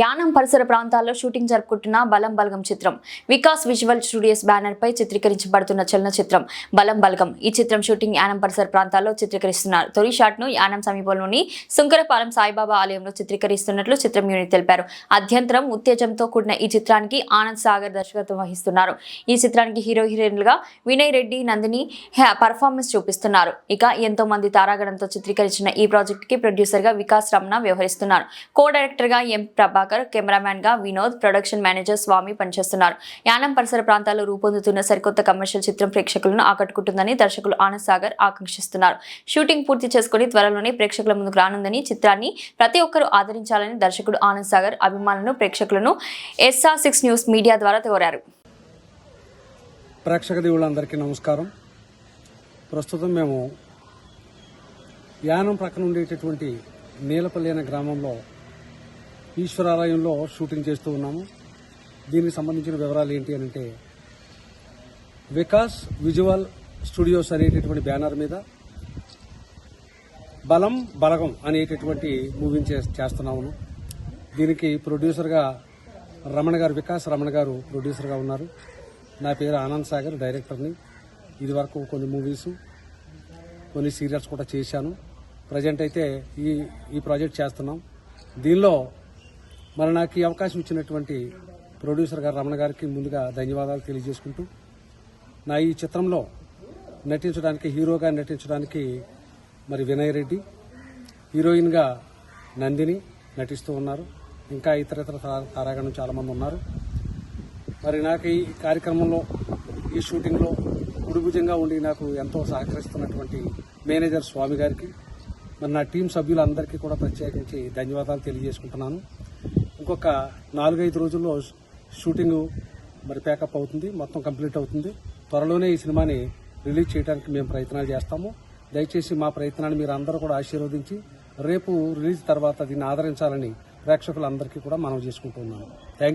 యానం పరిసర ప్రాంతాల్లో షూటింగ్ జరుపుకుంటున్న బలం బలగం చిత్రం. వికాస్ విజువల్ స్టూడియోస్ బ్యానర్ పై చిత్రీకరించబడుతున్న చలనచిత్రం బలం బలగం. ఈ చిత్రం షూటింగ్ యానం పరిసర ప్రాంతాల్లో చిత్రీకరిస్తున్నారు. తొలి షాట్ను యానం సమీపంలోని సుంకరపాలెం సాయిబాబా ఆలయంలో చిత్రీకరిస్తున్నట్లు చిత్రం యూనిట్ తెలిపారు. అధ్యంతరం ఉత్తేజంతో కూడిన ఈ చిత్రానికి ఆనంద్ సాగర్ దర్శకత్వం వహిస్తున్నారు. ఈ చిత్రానికి హీరో హీరోయిన్లుగా వినయ్ రెడ్డి నందిని పర్ఫార్మెన్స్ చూపిస్తున్నారు. ఇక ఎంతో మంది తారాగణంతో చిత్రీకరించిన ఈ ప్రాజెక్ట్కి ప్రొడ్యూసర్గా వికాస్ రమణ వ్యవహరిస్తున్నారు. కో డైరెక్టర్గా ఎం ప్రభా ప్రభాకర్ కెమెరామ్యాన్గా వినోద్ ప్రొడక్షన్ మేనేజర్ స్వామి పనిచేస్తున్నారు. యానం పరిసర ప్రాంతాల్లో రూపొందుతున్న సరికొత్త కమర్షియల్ చిత్రం ప్రేక్షకులను ఆకట్టుకుంటుందని దర్శకులు ఆనంద్ సాగర్ ఆకాంక్షిస్తున్నారు. షూటింగ్ పూర్తి చేసుకుని త్వరలోనే ప్రేక్షకుల ముందుకు రానుందని చిత్రాన్ని ప్రతి ఒక్కరూ ఆదరించాలని దర్శకుడు ఆనంద్ సాగర్ అభిమానులను ప్రేక్షకులను ఎస్ఆర్ సిక్స్ న్యూస్ మీడియా ద్వారా కోరారు. ప్రేక్షక దేవుళ్ళందరికీ నమస్కారం. ప్రస్తుతం మేము యానం ప్రక్కన ఉండేటటువంటి నీలపల్లి అనే గ్రామంలో ఈశ్వరాలయంలో షూటింగ్ చేస్తూ ఉన్నాము. దీనికి సంబంధించిన వివరాలు ఏంటి అని అంటే వికాస్ విజువల్ స్టూడియోస్ అనేటటువంటి బ్యానర్ మీద బలం బలగం అనేటటువంటి మూవీని చే- చేస్తున్నాము దీనికి ప్రొడ్యూసర్గా రమణ గారు వికాస్ రమణ గారు ప్రొడ్యూసర్గా ఉన్నారు. నా పేరు ఆనంద్ సాగర్ డైరెక్టర్ని. ఇది వరకు కొన్ని మూవీస్ కొన్ని సీరియల్స్ కూడా చేశాను. ప్రజెంట్ అయితే ఈ ఈ ప్రాజెక్ట్ చేస్తున్నాం. దీనిలో మరి నాకు ఈ అవకాశం ఇచ్చినటువంటి ప్రొడ్యూసర్ గారు రమణ గారికి ముందుగా ధన్యవాదాలు తెలియజేసుకుంటూ నా ఈ చిత్రంలో నటించడానికి హీరోగా నటించడానికి మరి వినయ్ రెడ్డి హీరోయిన్గా నందిని నటిస్తూ ఉన్నారు. ఇంకా ఇతర ఇతర తారా- తారాగణం చాలామంది ఉన్నారు. మరి నాకు ఈ కార్యక్రమంలో ఈ షూటింగ్లో గుడిభుజంగా ఉండి నాకు ఎంతో సహకరిస్తున్నటువంటి మేనేజర్ స్వామి గారికి మరి నా టీం సభ్యులందరికీ కూడా ప్రత్యేకించి ధన్యవాదాలు తెలియజేసుకుంటున్నాను. ఇంకొక నాలుగైదు రోజుల్లో షూటింగ్ మరి ప్యాకప్ అవుతుంది మొత్తం కంప్లీట్ అవుతుంది. త్వరలోనే ఈ సినిమాని రిలీజ్ చేయడానికి మేము ప్రయత్నాలు చేస్తాము. దయచేసి మా ప్రయత్నాన్ని మీరు అందరూ కూడా ఆశీర్వదించి రేపు రిలీజ్ తర్వాత దీన్ని ఆదరించాలని ప్రేక్షకులందరికీ కూడా మనం చేసుకుంటున్నాము థ్యాంక్